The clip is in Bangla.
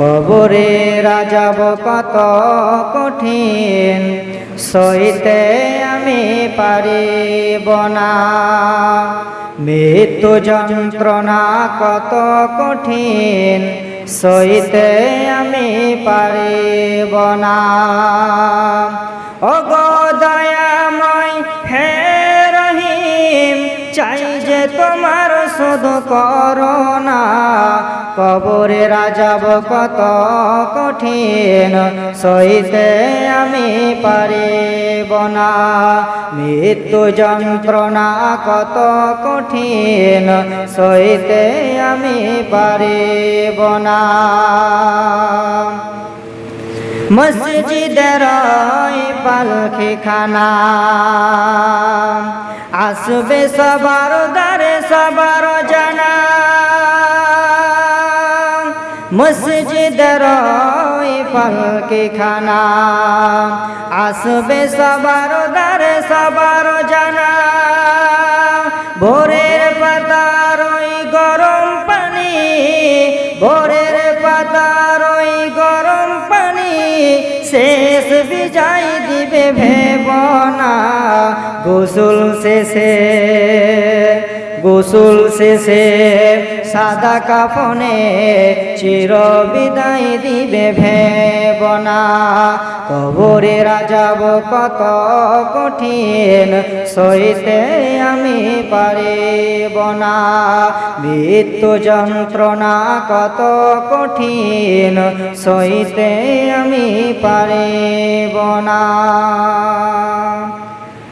কবরে রাজাব কত কঠিন, সইতে আমি পারিব না। মৃত্যু যন্ত্রণা কত কঠিন, সইতে আমি পারিব না। অগদয়াময় হে রহিম, চাই যে তোমার শুধু করোনা কবরে রাজাব কত কঠিন। সইতে আমি পারিব না। মৃত্যু যন্ত্রণা কত কঠিন। সইতে আমি পারিব না। মসজিদের পালখি খানা আসবে সবার দারে সবার জানা। মসজিদের পালকি খানা। আসবে সবার দারে সবার জানা। ভোরের পাতার ওই গরম পানি, ভোরের পাতার ওই গরম পানি, শেষ বিজাই দিবে ভেবনা, গোসল শেষে। গোসল শেষে সাদা কাফনে চির বিদায় দিবে ভেবনা। কবরে রাজাব কত কঠিন সইতে আমি পারিব না মৃত্যু যন্ত্রণা কত কঠিন সইতে আমি পারিব না